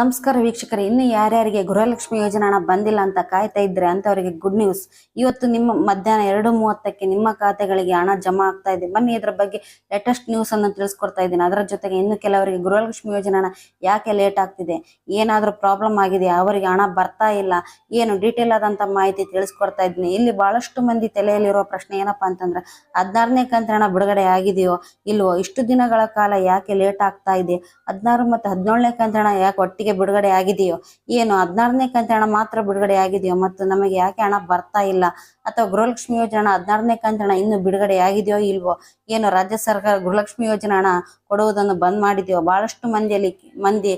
ನಮಸ್ಕಾರ ವೀಕ್ಷಕರೇ, ಇನ್ನು ಯಾರ್ಯಾರಿಗೆ ಗೃಹಲಕ್ಷ್ಮಿ ಯೋಜನೆ ಹಣ ಬಂದಿಲ್ಲ ಅಂತ ಕಾಯ್ತಾ ಇದ್ರೆ ಅಂತವರಿಗೆ ಗುಡ್ ನ್ಯೂಸ್ ಇವತ್ತು ನಿಮ್ಮ ಮಧ್ಯಾಹ್ನ ಎರಡು ಮೂವತ್ತಕ್ಕೆ ನಿಮ್ಮ ಖಾತೆಗಳಿಗೆ ಹಣ ಜಮಾ ಆಗ್ತಾ ಇದೆ. ಬನ್ನಿ, ಇದರ ಬಗ್ಗೆ ಲೇಟೆಸ್ಟ್ ನ್ಯೂಸ್ ಅನ್ನು ತಿಳಿಸ್ಕೊಡ್ತಾ ಇದ್ದೀನಿ. ಅದರ ಜೊತೆಗೆ ಇನ್ನು ಕೆಲವರಿಗೆ ಗೃಹಲಕ್ಷ್ಮಿ ಯೋಜನಾ ಯಾಕೆ ಲೇಟ್ ಆಗ್ತಿದೆ? ಏನಾದರೂ ಪ್ರಾಬ್ಲಮ್ ಆಗಿದೆ? ಅವರಿಗೆ ಹಣ ಬರ್ತಾ ಇಲ್ಲ. ಏನು ಡೀಟೇಲ್ ಆದಂತ ಮಾಹಿತಿ ತಿಳಿಸ್ಕೊಡ್ತಾ ಇದ್ದೀನಿ. ಇಲ್ಲಿ ಬಹಳಷ್ಟು ಮಂದಿ ತಲೆಯಲ್ಲಿರುವ ಪ್ರಶ್ನೆ ಏನಪ್ಪಾ ಅಂತಂದ್ರೆ, ಹದಿನಾರನೇ ಕಂತು ಹಣ ಬಿಡುಗಡೆ ಆಗಿದೆಯೋ ಇಲ್ವೋ? ಇಷ್ಟು ದಿನಗಳ ಕಾಲ ಯಾಕೆ ಲೇಟ್ ಆಗ್ತಾ ಇದೆ? ಹದಿನಾರು ಮತ್ತು ಹದಿನೇಳನೇ ಕಂತು ಯಾಕೆ ಒಟ್ಟಿಗೆ ಬಿಡುಗಡೆ ಆಗಿದೆಯೋ? ಏನು, ಹದಿನಾರನೇ ಕಂತಿನ ಹಣ ಮಾತ್ರ ಬಿಡುಗಡೆ ಆಗಿದೆಯೋ? ಮತ್ತು ನಮಗೆ ಯಾಕೆ ಹಣ ಬರ್ತಾ ಇಲ್ಲ? ಅಥವಾ ಗೃಹಲಕ್ಷ್ಮಿ ಯೋಜನೆ ಹಣ ಹದಿನಾರನೇ ಕಂತಿನ ಇನ್ನು ಬಿಡುಗಡೆ ಆಗಿದೆಯೋ ಇಲ್ವೋ? ಏನು, ರಾಜ್ಯ ಸರ್ಕಾರ ಗೃಹಲಕ್ಷ್ಮಿ ಯೋಜನೆ ಹಣ ಕೊಡುವುದನ್ನು ಬಂದ್ ಮಾಡಿದೆಯೋ? ಬಹಳಷ್ಟು ಮಂದಿಯಲ್ಲಿ ಮಂದಿ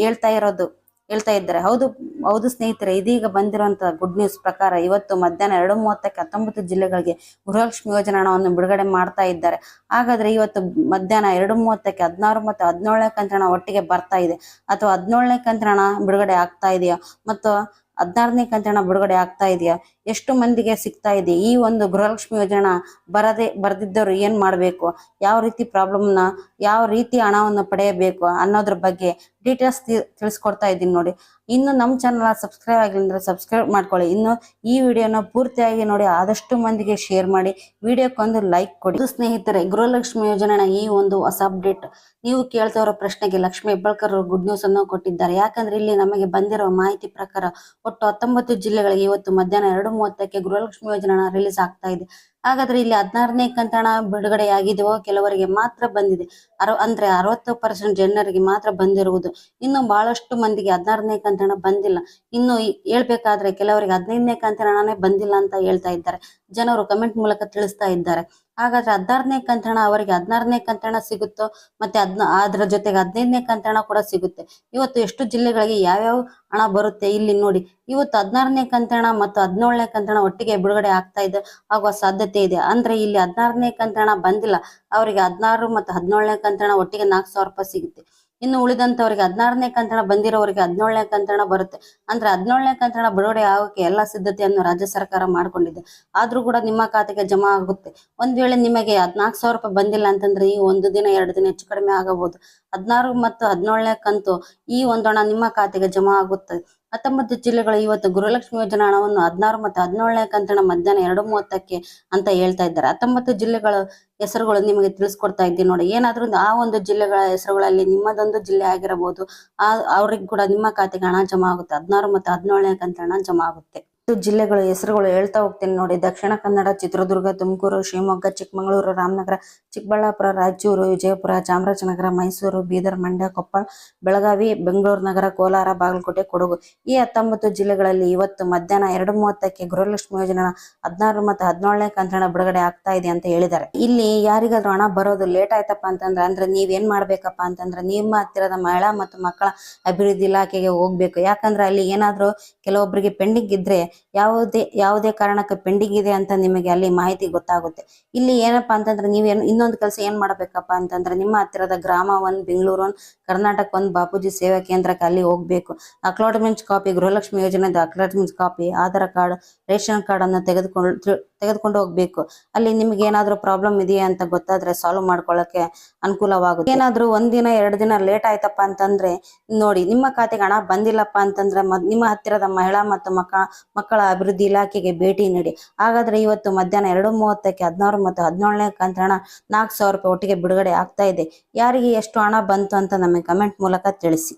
ಹೇಳ್ತಾ ಇರೋದು ಹೇಳ್ತಾ ಇದ್ದಾರೆ. ಹೌದು ಹೌದು ಸ್ನೇಹಿತರೆ, ಇದೀಗ ಬಂದಿರುವಂತಹ ಗುಡ್ ನ್ಯೂಸ್ ಪ್ರಕಾರ ಇವತ್ತು ಮಧ್ಯಾಹ್ನ ಎರಡು ಮೂವತ್ತಕ್ಕೆ ಹತ್ತೊಂಬತ್ತು ಜಿಲ್ಲೆಗಳಿಗೆ ಗೃಹಲಕ್ಷ್ಮಿ ಯೋಜನಾ ಹಣವನ್ನು ಬಿಡುಗಡೆ ಮಾಡ್ತಾ ಇದ್ದಾರೆ. ಹಾಗಾದ್ರೆ ಇವತ್ತು ಮಧ್ಯಾಹ್ನ ಎರಡು ಮೂವತ್ತಕ್ಕೆ ಹದಿನಾರು ಮತ್ತು ಹದಿನೇಳನೇ ಕಂತ್ರಣ ಒಟ್ಟಿಗೆ ಬರ್ತಾ ಇದೆ ಅಥವಾ ಹದಿನೇಳನೇ ಕಂತ್ರಣ ಬಿಡುಗಡೆ ಆಗ್ತಾ ಇದೆಯಾ ಮತ್ತು ಹದಿನಾರನೇ ಕಂತ್ರಣ ಬಿಡುಗಡೆ ಆಗ್ತಾ ಇದೆಯಾ? ಎಷ್ಟು ಮಂದಿಗೆ ಸಿಗ್ತಾ ಇದೆ. ಈ ಒಂದು ಗೃಹಲಕ್ಷ್ಮಿ ಯೋಜನೆ ಬರದೆ, ಬರೆದಿದ್ದವರು ಏನ್ ಮಾಡಬೇಕು? ಯಾವ ರೀತಿ ಪ್ರಾಬ್ಲಮ್ನ, ಯಾವ ರೀತಿ ಹಣವನ್ನು ಪಡೆಯಬೇಕು ಅನ್ನೋದ್ರ ಬಗ್ಗೆ ಡೀಟೇಲ್ಸ್ ತಿಳಿಸ್ಕೊಡ್ತಾ ಇದ್ದೀನಿ ನೋಡಿ. ಇನ್ನು ನಮ್ಮ ಚಾನಲ್ ಸಬ್ಸ್ಕ್ರೈಬ್ ಆಗಿಲ್ಲ ಅಂದ್ರೆ ಸಬ್ಸ್ಕ್ರೈಬ್ ಮಾಡ್ಕೊಳ್ಳಿ. ಇನ್ನು ಈ ವಿಡಿಯೋನ ಪೂರ್ತಿಯಾಗಿ ನೋಡಿ, ಆದಷ್ಟು ಮಂದಿಗೆ ಶೇರ್ ಮಾಡಿ ವಿಡಿಯೋಕ್ಕೊಂದು ಲೈಕ್ ಕೊಡಿ. ಸ್ನೇಹಿತರೆ, ಗೃಹಲಕ್ಷ್ಮಿ ಯೋಜನೆನ ಈ ಒಂದು ಹೊಸ ಅಪ್ಡೇಟ್ ನೀವು ಕೇಳ್ತಾ ಪ್ರಶ್ನೆಗೆ ಲಕ್ಷ್ಮಿ ಹೆಬ್ಬಾಳ್ಕರ್ ಗುಡ್ ನ್ಯೂಸ್ ಅನ್ನು ಕೊಟ್ಟಿದ್ದಾರೆ. ಯಾಕಂದ್ರೆ ಇಲ್ಲಿ ನಮಗೆ ಬಂದಿರೋ ಮಾಹಿತಿ ಪ್ರಕಾರ, ಒಟ್ಟು ಹತ್ತೊಂಬತ್ತು ಜಿಲ್ಲೆಗಳಿಗೆ ಇವತ್ತು ಮಧ್ಯಾಹ್ನ ಎರಡು ಮೂವತ್ತಕ್ಕೆ ಗೃಹಲಕ್ಷ್ಮಿ ಯೋಜನೆ ರಿಲೀಸ್ ಆಗ್ತಾ ಇದೆ. ಹಾಗಾದ್ರೆ ಇಲ್ಲಿ ಹದಿನಾರನೇ ಕಂತಣ ಬಿಡುಗಡೆ ಆಗಿದೆಯೋ ಕೆಲವರಿಗೆ ಮಾತ್ರ ಬಂದಿದೆ. ಅರ, ಅಂದ್ರೆ ಅರವತ್ತು ಪರ್ಸೆಂಟ್ ಜನರಿಗೆ ಮಾತ್ರ ಬಂದಿರುವುದು. ಇನ್ನು ಬಹಳಷ್ಟು ಮಂದಿಗೆ ಹದಿನಾರನೇ ಕಂತಣ ಬಂದಿಲ್ಲ. ಇನ್ನು ಹೇಳ್ಬೇಕಾದ್ರೆ ಕೆಲವರಿಗೆ ಹದಿನೈದನೇ ಕಂತಣನೇ ಬಂದಿಲ್ಲ ಅಂತ ಹೇಳ್ತಾ ಇದ್ದಾರೆ. ಜನರು ಕಮೆಂಟ್ ಮೂಲಕ ತಿಳಿಸ್ತಾ ಇದ್ದಾರೆ. ಹಾಗಾದ್ರೆ ಹದಿನಾರನೇ ಕಂತಣ ಅವರಿಗೆ ಹದಿನಾರನೇ ಕಂತಣ ಸಿಗುತ್ತೋ, ಮತ್ತೆ ಅದ್ನ ಅದ್ರ ಜೊತೆಗೆ ಹದಿನೈದನೇ ಕಂತಣ ಕೂಡ ಸಿಗುತ್ತೆ. ಇವತ್ತು ಎಷ್ಟು ಜಿಲ್ಲೆಗಳಿಗೆ ಯಾವ್ಯಾವ ಹಣ ಬರುತ್ತೆ ಇಲ್ಲಿ ನೋಡಿ. ಇವತ್ತು ಹದಿನಾರನೇ ಕಂತಣ ಮತ್ತು ಹದಿನೇಳನೇ ಕಂತಣ ಒಟ್ಟಿಗೆ ಬಿಡುಗಡೆ ಆಗ್ತಾ ಇದೆ. ಆಗುವ ಸಾಧ್ಯತೆ ಇದೆ. ಅಂದ್ರೆ ಇಲ್ಲಿ ಹದಿನಾರನೇ ಕಂತಣ ಬಂದಿಲ್ಲ. ಅವರಿಗೆ ಹದಿನಾರು ಮತ್ತು ಹದಿನೇಳನೇ ಕಂತಣ ಒಟ್ಟಿಗೆ ನಾಲ್ಕು ಸಾವಿರ ರೂಪಾಯಿ ಸಿಗುತ್ತೆ. ಇನ್ನು ಉಳಿದಂತವರಿಗೆ ಹದಿನಾರನೇ ಕಂತಣ ಬಂದಿರೋರಿಗೆ ಹದಿನೇಳನೇ ಕಂತಣ ಬರುತ್ತೆ. ಅಂದ್ರೆ ಹದಿನೇಳನೇ ಕಂತಣ ಬಿಡುಗಡೆ ಆಗೋಕೆ ಎಲ್ಲ ಸಿದ್ಧತೆಯನ್ನು ರಾಜ್ಯ ಸರ್ಕಾರ ಮಾಡ್ಕೊಂಡಿದೆ. ಆದ್ರೂ ಕೂಡ ನಿಮ್ಮ ಖಾತೆಗೆ ಜಮಾ ಆಗುತ್ತೆ. ಒಂದ್ ವೇಳೆ ನಿಮಗೆ ಹದಿನಾಲ್ಕು ಸಾವಿರ ರೂಪಾಯಿ ಬಂದಿಲ್ಲ ಅಂತಂದ್ರೆ ಈ ಒಂದು ದಿನ, ಎರಡು ದಿನ ಹೆಚ್ಚು ಕಡಿಮೆ ಆಗಬಹುದು. ಹದಿನಾರು ಮತ್ತು ಹದಿನೇಳನೇ ಕಂತು ಈ ಒಂದು ಹಣ ನಿಮ್ಮ ಖಾತೆಗೆ ಜಮಾ ಆಗುತ್ತದೆ ಹತ್ತೊಂಬತ್ತು ಜಿಲ್ಲೆಗಳು ಇವತ್ತು ಗೃಹಲಕ್ಷ್ಮಿ ಯೋಜನಾ ಹಣವನ್ನು ಹದಿನಾರು ಮತ್ತು ಹದಿನೇಳನೇ ಕಂತಿನ ಮಧ್ಯಾಹ್ನ ಎರಡು ಮೂವತ್ತಕ್ಕೆ ಅಂತ ಹೇಳ್ತಾ ಇದ್ದಾರೆ. ಹತ್ತೊಂಬತ್ತು ಜಿಲ್ಲೆಗಳ ಹೆಸರುಗಳು ನಿಮಗೆ ತಿಳಿಸ್ಕೊಡ್ತಾ ಇದ್ದೀನಿ ನೋಡಿ. ಏನಾದ್ರೂ ಆ ಒಂದು ಜಿಲ್ಲೆಗಳ ಹೆಸರುಗಳಲ್ಲಿ ನಿಮ್ಮದೊಂದು ಜಿಲ್ಲೆ ಆಗಿರಬಹುದು. ಆ, ಅವ್ರಿಗೆ ಕೂಡ ನಿಮ್ಮ ಖಾತೆಗೆ ಹಣ ಜಮಾ ಆಗುತ್ತೆ. ಹದಿನಾರು ಮತ್ತು ಹದಿನೇಳನೇ ಕಂತಿನ ಹಣ ಜಮಾ ಆಗುತ್ತೆ. ಜಿಲ್ಲೆಗಳ ಹೆಸರುಗಳು ಹೇಳ್ತಾ ಹೋಗ್ತೀನಿ ನೋಡಿ. ದಕ್ಷಿಣ ಕನ್ನಡ, ಚಿತ್ರದುರ್ಗ, ತುಮಕೂರು, ಶಿವಮೊಗ್ಗ, ಚಿಕ್ಕಮಗಳೂರು, ರಾಮನಗರ, ಚಿಕ್ಕಬಳ್ಳಾಪುರ, ರಾಯಚೂರು, ವಿಜಯಪುರ, ಚಾಮರಾಜನಗರ, ಮೈಸೂರು, ಬೀದರ್, ಮಂಡ್ಯ, ಕೊಪ್ಪಳ, ಬೆಳಗಾವಿ, ಬೆಂಗಳೂರು ನಗರ, ಕೋಲಾರ, ಬಾಗಲಕೋಟೆ, ಕೊಡಗು. ಈ ಹತ್ತೊಂಬತ್ತು ಜಿಲ್ಲೆಗಳಲ್ಲಿ ಇವತ್ತು ಮಧ್ಯಾಹ್ನ ಎರಡು ಮೂವತ್ತಕ್ಕೆ ಗೃಹಲಕ್ಷ್ಮಿ ಯೋಜನೆ ಹದಿನಾರು ಮತ್ತು ಹದಿನೇಳನೇ ಕಂತಣ ಬಿಡುಗಡೆ ಆಗ್ತಾ ಇದೆ ಅಂತ ಹೇಳಿದ್ದಾರೆ. ಇಲ್ಲಿ ಯಾರಿಗಾದ್ರೂ ಹಣ ಬರೋದು ಲೇಟ್ ಆಯ್ತಪ್ಪ ಅಂತಂದ್ರೆ, ಅಂದ್ರೆ ನೀವೇನ್ ಮಾಡ್ಬೇಕಪ್ಪ ಅಂತಂದ್ರೆ ನಿಮ್ಮ ಹತ್ತಿರದ ಮಹಿಳಾ ಮತ್ತು ಮಕ್ಕಳ ಅಭಿವೃದ್ಧಿ ಇಲಾಖೆಗೆ ಹೋಗ್ಬೇಕು. ಯಾಕಂದ್ರೆ ಅಲ್ಲಿ ಏನಾದ್ರೂ ಕೆಲವೊಬ್ಬರಿಗೆ ಪೆಂಡಿಂಗ್ ಇದ್ರೆ ಯಾವುದೇ ಯಾವುದೇ ಕಾರಣಕ್ಕೆ ಪೆಂಡಿಂಗ್ ಇದೆ ಅಂತ ನಿಮಗೆ ಅಲ್ಲಿ ಮಾಹಿತಿ ಗೊತ್ತಾಗುತ್ತೆ. ಇಲ್ಲಿ ಏನಪ್ಪಾ ಅಂತಂದ್ರೆ ನೀವೇನು ಇನ್ನೊಂದು ಕೆಲಸ ಏನ್ ಮಾಡಬೇಕಪ್ಪ ಅಂತಂದ್ರೆ ನಿಮ್ಮ ಹತ್ತಿರದ ಗ್ರಾಮ ಒಂದ್, ಬೆಂಗಳೂರು ಒಂದ್, ಕರ್ನಾಟಕ ಒಂದ್ ಬಾಪೂಜಿ ಸೇವಾ ಕೇಂದ್ರಕ್ಕೆ ಅಲ್ಲಿ ಹೋಗ್ಬೇಕು. Allotment copy Gruhalakshmi ಯೋಜನೆದ acknowledgement copy, Aadhaar card, ration card ಅನ್ನು ತೆಗೆದುಕೊಂಡು ತೆಗೆದುಕೊಂಡು ಹೋಗ್ಬೇಕು. ಅಲ್ಲಿ ನಿಮ್ಗೆ ಏನಾದ್ರೂ ಪ್ರಾಬ್ಲಮ್ ಇದೆಯಾ ಅಂತ ಗೊತ್ತಾದ್ರೆ ಸಾಲ್ವ್ ಮಾಡ್ಕೊಳ್ಳಕ್ಕೆ ಅನುಕೂಲವಾಗುತ್ತೆ. ಏನಾದ್ರೂ ಒಂದಿನ ಎರಡು ದಿನ ಲೇಟ್ ಆಯ್ತಪ್ಪ ಅಂತಂದ್ರೆ, ನೋಡಿ, ನಿಮ್ಮ ಖಾತೆಗೆ ಹಣ ಬಂದಿಲ್ಲಪ್ಪ ಅಂತಂದ್ರೆ ನಿಮ್ಮ ಹತ್ತಿರದ ಮಹಿಳಾ ಮತ್ತು ಮಕ್ಕಳ ಮಕ್ಕಳ ಅಭಿವೃದ್ಧಿ ಇಲಾಖೆಗೆ ಭೇಟಿ ನೀಡಿ. ಹಾಗಾದ್ರೆ ಇವತ್ತು ಮಧ್ಯಾಹ್ನ ಎರಡು ಮೂವತ್ತಕ್ಕೆ, ಹದಿನಾರು ಮತ್ತು ಹದಿನೇಳನೇ ಕಂತು ಹಣ ನಾಲ್ಕು ಸಾವಿರ ರೂಪಾಯಿ ಒಟ್ಟಿಗೆ ಬಿಡುಗಡೆ ಆಗ್ತಾ ಇದೆ. ಯಾರಿಗೆ ಎಷ್ಟು ಹಣ ಬಂತು ಅಂತ ನಮಗೆ ಕಮೆಂಟ್ ಮೂಲಕ ತಿಳಿಸಿ.